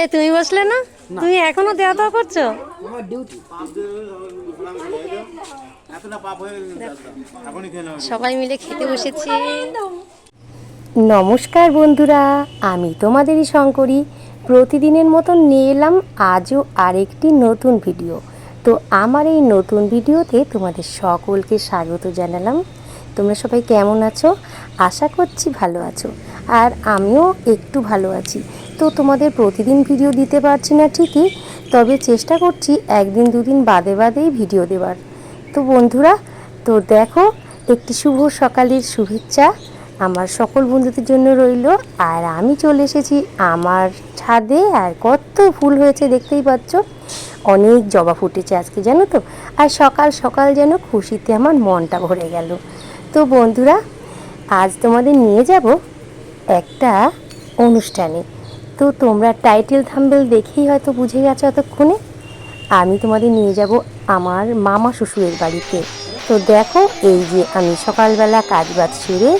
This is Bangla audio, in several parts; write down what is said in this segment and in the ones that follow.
এই তুমি বসলে না? তুমি এখনও দেওয়া দেওয়া করছ? সবাই মিলে খেতে বসেছি। নমস্কার বন্ধুরা আমি তোমাদেরই শঙ্করী। প্রতিদিনের মতন নিয়ে এলাম আজও আরেকটি নতুন ভিডিও তো আমার এই নতুন ভিডিওতে তোমাদের সকলকে স্বাগত জানালাম। তোমরা সবাই কেমন আছো? আশা করছি ভালো আছো। আর আমিও একটু ভালো আছি। তো তোমাদের প্রতিদিন ভিডিও দিতে পারছি না ঠিকই, তবে চেষ্টা করছি একদিন দুদিন বাদে বাদেই ভিডিও দেওয়ার তো বন্ধুরা, তো দেখো, একটি শুভ সকালের শুভেচ্ছা আমার সকল বন্ধুদের জন্য রইল। আর আমি চলে এসেছি আমার ছাদে, আর কত ফুল হয়েছে দেখতেই পাচ্ছ। অনেক জবা ফুটেছে আজকে, জানো তো? আর সকাল সকাল যেন খুশিতে আমার মনটা ভরে গেল। তো বন্ধুরা, আজ তোমাদের নিয়ে যাব একটা অনুষ্ঠানে। তো তোমরা টাইটেল থাম্বেল দেখেই হয়তো বুঝে গেছো এতক্ষণে। আমি তোমাদের নিয়ে যাব আমার মামা শ্বশুরের বাড়িতে। তো দেখো, এই যে আমি সকালবেলা কাজ বাজ সেরে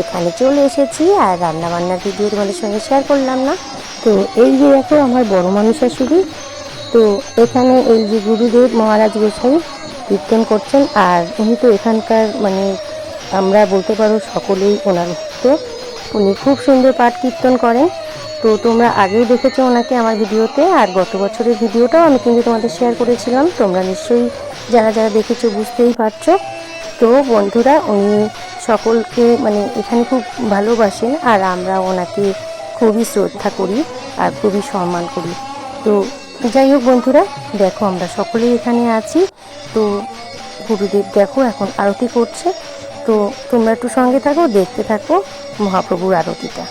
এখানে চলে এসেছি আর রান্না বান্নার ভিডিও তোমাদের সঙ্গে শেয়ার করলাম না। তো এই যে দেখো আমার বড় মানুষ শাশুড়ি। তো এখানে এই যে গুরুদেব মহারাজ গোসাই কীর্তন করছেন আর উনি তো এখানকার মানে আমরা বলতে পারো সকলেই ওনার ভক্ত। উনি খুব সুন্দর পাঠ কীর্তন করেন। তো তোমরা আগেই দেখেছ ওনাকে আমার ভিডিওতে, আর গত বছরের ভিডিওটাও আমি কিন্তু তোমাদের শেয়ার করেছিলাম। তোমরা নিশ্চয়ই যারা যারা দেখেছ বুঝতেই পারছ। তো বন্ধুরা, উনি সকলকে মানে এখানে খুব ভালোবাসেন, আর আমরা ওনাকে খুবই শ্রদ্ধা করি, আর খুবই সম্মান করি। তো যাই হোক বন্ধুরা, দেখো আমরা সকলেই এখানে আছি। তো গুরুদেব দেখো এখন আরতি করছে। তো তোমরা একটু সঙ্গে থাকো দেখতে থাকো মহাপ্রভুর আরতিটা।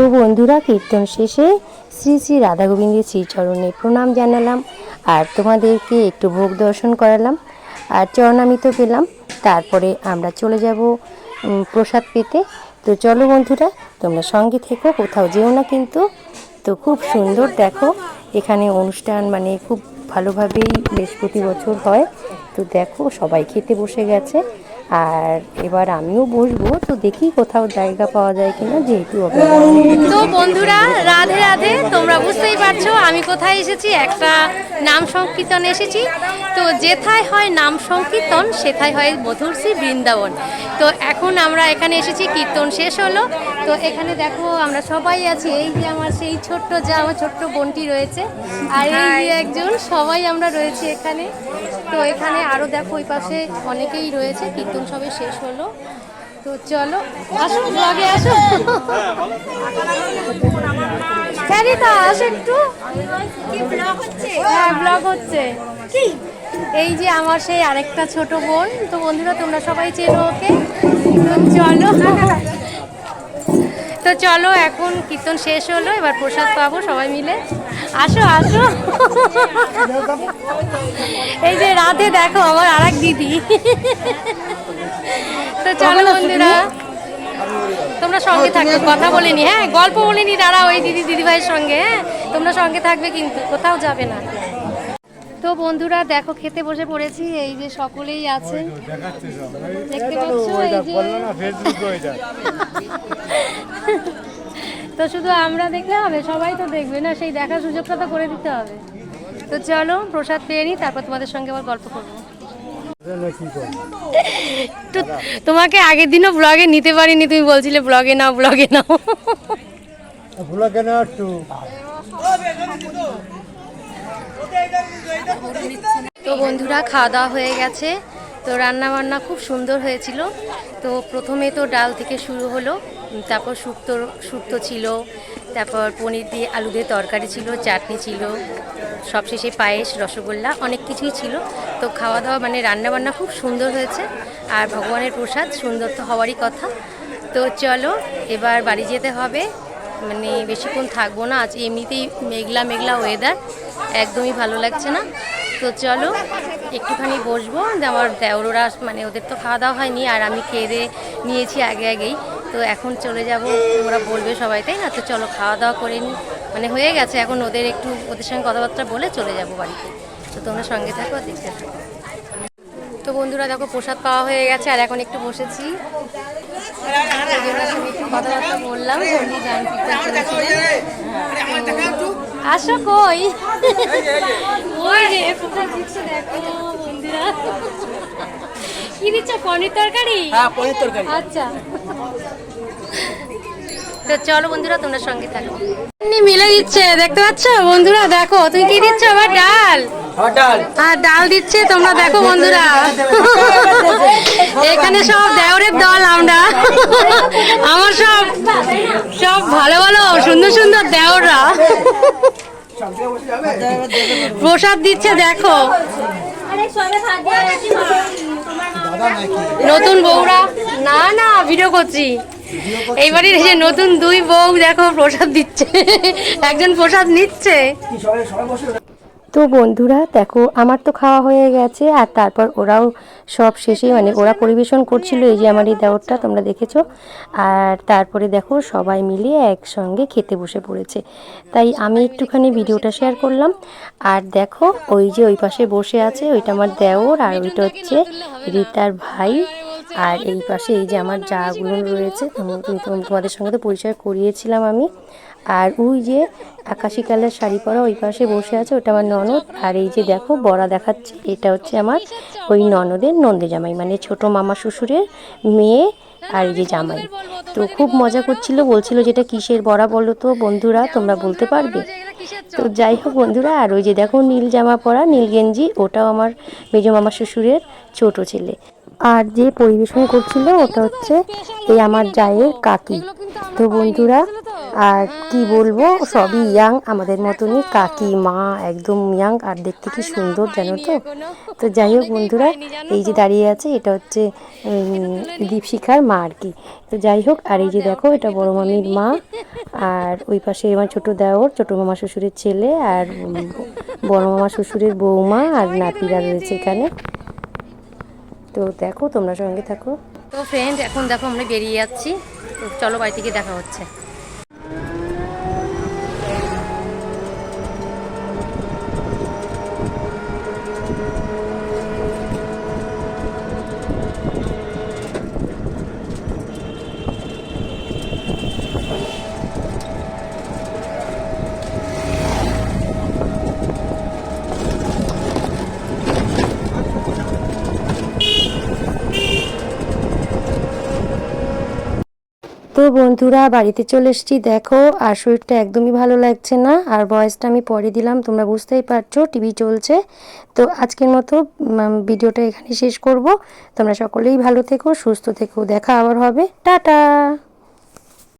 তো বন্ধুরা, কীর্তন শেষে শ্রী শ্রী রাধা গোবিন্দের শ্রীচরণে প্রণাম জানালাম আর তোমাদেরকে একটু ভোগ দর্শন করালাম আর চরণামিত পেলাম। তারপরে আমরা চলে যাব প্রসাদ পেতে। তো চলো বন্ধুরা, তোমরা সঙ্গে থেকো, কোথাও যেও না কিন্তু। তো খুব সুন্দর, দেখো, এখানে অনুষ্ঠান মানে খুব ভালোভাবেই বেশ প্রতি বছর হয়। তো দেখো, সবাই খেতে বসে গেছে। আর এবার আমিও বসবো, তো দেখি কোথাও জায়গা পাওয়া যায় কিনা, যেহেতু তো বন্ধুরা, রাধে রাধে, তোমরা বুঝতেই পারছ আমি কোথায় এসেছি, একটা নাম সংকীর্তন এসেছি। তো যেথায় হয় নাম সংকীর্তন, সেথায় হয় মধুরশ্রী বৃন্দাবন। তো এখন আমরা এখানে এসেছি, কীর্তন শেষ হলো। তো এখানে দেখো আমরা সবাই আছি। এই যে আমার সেই ছোট্ট যা আমার ছোট্ট বোনটি রয়েছে। আর এই যে একজন সবাই আমরা রয়েছি এখানে। তো এখানে আরও দেখো ওই পাশে অনেকেই রয়েছে। কীর্তন সবে শেষ হলো। তো চলো আসো ব্লগে আসো। খ্যারিতা আসো একটু। হ্যাঁ ব্লগ হচ্ছে। কি? এই যে আমার সেই আরেকটা ছোট বোন। তো বন্ধুরা তোমরা সবাই চেনো ওকে। চলো। তো চলো এখন কীর্তন শেষ হলো এবার প্রসাদ পাবো সবাই মিলে। আসো আসো। এই যে রাতে দেখো আমার আর এক দিদি। তো চলো বন্ধুরা তোমরা সঙ্গে থাকবে কথা বলিনি। হ্যাঁ গল্প বলিনি দাঁড়া ওই দিদি দিদিভাইয়ের সঙ্গে হ্যাঁ তোমরা সঙ্গে থাকবে কিন্তু কোথাও যাবে না। তো বন্ধুরা দেখো খেতে বসে পড়েছি এই যে সকলেই আছে। দেখতে পাচ্ছ এই যে বলল না ফেসবুক হয়ে যায় তো শুধু আমরা দেখলে হবে সবাই তো দেখবে না সেই দেখার সুযোগটা তো করে দিতে হবে। তো চলো প্রসাদ পেয়ে নিই তারপর তোমাদের সঙ্গে আবার গল্প করব। তো তোমাকে আগের দিনও ব্লগে নিতে পারিনি তুমি বলছিলে ব্লগে নাও ব্লগে নাও। ভুলো কেন একটু। তো বন্ধুরা খাওয়া দাওয়া হয়ে গেছে। তো রান্না বান্না খুব সুন্দর হয়েছিল। তো প্রথমে তো ডাল থেকে শুরু হলো। তারপর শুক্তো শুক্তো ছিল, তারপর পনির দিয়ে আলু দিয়ে তরকারি ছিল, চাটনি ছিল সবশেষে পায়েস, রসগোল্লা, অনেক কিছুই ছিল। তো খাওয়া দাওয়া মানে রান্না বান্না খুব সুন্দর হয়েছে। আর ভগবানের প্রসাদ, সুন্দর তো হওয়ারই কথা। তো চলো, এবার বাড়ি যেতে হবে। মানে বেশিক্ষণ থাকব না, আজ এমনিতেই মেঘলা মেঘলা ওয়েদার একদমই ভালো লাগছে না। তো চলো, একটুখানি বসবো। আমার দেওররা মানে ওদের তো খাওয়া দাওয়া হয়নি, আর আমি খেয়ে নিয়েছি আগে আগেই। তো এখন চলে যাব ওরা বলবে সবাই তাই না? তো চলো খাওয়া দাওয়া করে নিই মানে হয়ে গেছে এখন ওদের একটু ওদের সঙ্গে কথাবার্তা বলে চলে যাব বাড়িতে। তো তোমরা সঙ্গে থাকো আর দেখতে থাকো। তো বন্ধুরা দেখো প্রসাদ পাওয়া হয়ে গেছে আর এখন একটু বসেছি। কথাবার্তা বললাম করেছিলেন। আসো কই? ওই রে দেখো বন্ধুরা? কি দিচ্ছ পনির তরকারি? হ্যাঁ পনির তরকারি। আচ্ছা। তো চলো বন্ধুরা তোমরা সঙ্গে থাকো। এমনি মিলে দিচ্ছে দেখতে পাচ্ছ? বন্ধুরা দেখো তুমি কি দিচ্ছ? আবার ডাল। ডাল। আর ডাল দিচ্ছে তোমরা দেখো বন্ধুরা। এখানে সব দেওরের দল আমরা। আমার সব সব ভালো ভালো সুন্দর সুন্দর দেওররা। প্রসাদ দিচ্ছে দেখো। নতুন বউরা। না না ভিডিও করছি। এইবারই যে নতুন দুই বউ, দেখো প্রসাদ দিচ্ছে। একজন প্রসাদ নিচ্ছে। তো বন্ধুরা, দেখো, আমার তো খাওয়া হয়ে গেছে, আর তারপর ওরাও সব শেষে মানে ওরা পরিবেশন করছিল এই যে আমার এই দেওরটা, তোমরা দেখেছ। আর তারপরে দেখো, সবাই মিলে একসঙ্গে খেতে বসে পড়েছে। তাই আমি একটুখানি ভিডিওটা শেয়ার করলাম। আর দেখো, ওই যে ওই পাশে বসে আছে, ওইটা আমার দেওর, আর ওইটা হচ্ছে রিতার ভাই। আর এই পাশে এই যে আমার জাগুলো রয়েছে তোম- তোম- তোমাদের সঙ্গে তো পরিচয় করিয়েছিলাম আমি। আর ওই যে আকাশি কালার শাড়ি পরা ওই পাশে বসে আছে ওটা আমার ননদ। আর এই যে দেখো বড়া দেখাচ্ছে এটা হচ্ছে আমার ওই ননদের নন্দে জামাই মানে ছোট মামা শ্বশুরের মেয়ে আর এই যে জামাই। তো খুব মজা করছিল বলছিল যেটা কিসের বড়া বলো তো বন্ধুরা তোমরা বলতে পারবে। তো যাই হোক বন্ধুরা আর ওই যে দেখো নীল জামা পরা নীল গেঞ্জি ওটাও আমার মেজ মামা শ্বশুরের ছোট ছেলে। আর যে পরিবেশন করছিল ওটা হচ্ছে এই আমার জায়ের কাকি। তো বন্ধুরা, আর কি বলব, সবই ইয়াং আমাদের মতনই কাকি, মা, একদম ইয়াং আর দেখতে কি সুন্দর জানো তো? তো যাই হোক বন্ধুরা, এই যে দাঁড়িয়ে আছে, এটা হচ্ছে দীপশিখার মা আর কি। তো যাই হোক, আর এই যে দেখো, এটা বড় মামির মা, আর ওই পাশে আমার ছোট দেওর, ছোটো মামা শ্বশুরের ছেলে, আর বড় মামা শ্বশুরের বৌমা আর নাতিরা রয়েছে এখানে। তো দেখো, তোমরা সঙ্গে থাকো। তো ফ্রেন্ড এখন দেখো আমরা বেরিয়ে যাচ্ছি। চলো বাড়ি থেকে দেখা হচ্ছে। তো বন্ধুরা, বাড়িতে চলে এসেছি। দেখো, আর শরীরটা একদমই ভালো লাগছে না, আর ভয়েসটা আমি পরে দিলাম, তোমরা বুঝতেই পারছ, টিভি চলছে। তো আজকের মতো ভিডিওটা এখানে শেষ করব। তোমরা সকলেই ভালো থেকো, সুস্থ থেকো, দেখা আবার হবে। টাটা!